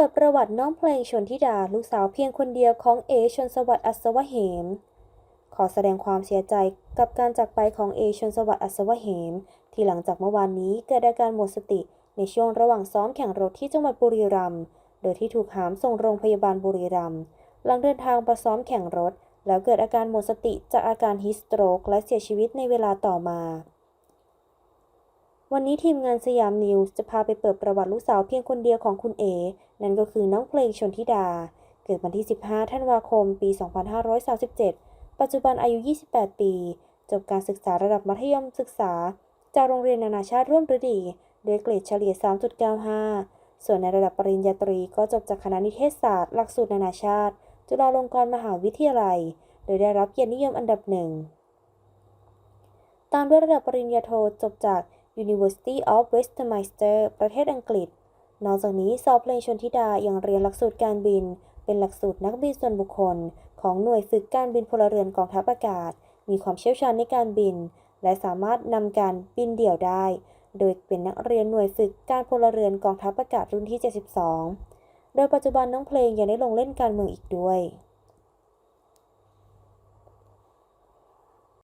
ปิดประวัติน้องเพลงชนธิดาลูกสาวเพียงคนเดียวของเอชนสวัสดิ์อัศวะเหม ขอแสดงความเสียใจกับการจากไปของเอชนสวัสดิ์อัศวะเหม ที่หลังจากเมื่อวานนี้เกิดอาการหมดสติในช่วงระหว่างซ้อมแข่งรถที่จังหวัดบุรีรัมย์โดยที่ถูกหามส่งโรงพยาบาลบุรีรัมย์หลังเดินทางไปซ้อมแข่งรถ แล้วเกิดอาการหมดสติจากอาการฮิสโตรกและเสียชีวิตในเวลาต่อมา วันนี้ทีมงานสยามนิวส์จะพาไปเปิดประวัติลูกสาวเพียงคนเดียวของคุณเอ นั่นก็คือน้องเพลงชนธิดา เกิดวันที่ 15 ธันวาคม ปี 2537 ปัจจุบันอายุ 28 ปี จบการศึกษาระดับมัธยมศึกษา จากโรงเรียนนานาชาติร่วมฤดี ด้วยเกรดเฉลี่ย 3.95 ส่วนในระดับปริญญาตรีก็จบจากคณะนิเทศศาสตร์หลักสูตรนานาชาติ จุฬาลงกรณ์มหาวิทยาลัย โดยได้รับเกียรตินิยมอันดับหนึ่ง ตามด้วยระดับปริญญาโทจบจาก University of Westminster ประเทศอังกฤษ นอกจากนี้สอบเพลงชนธิดายังเรียนหลักสูตรการบิน เป็นหลักสูตรนักบินส่วนบุคคล ของหน่วยฝึกการบินพลเรือนกองทัพอากาศ มีความเชี่ยวชาญในการบิน และสามารถนำการบินเดี่ยวได้ โดยเป็นนักเรียนหน่วยฝึกการพลเรือนกองทัพอากาศรุ่นที่ 72 โดยปัจจุบันน้องเพลงยังได้ลงเล่นการเมืองอีกด้วย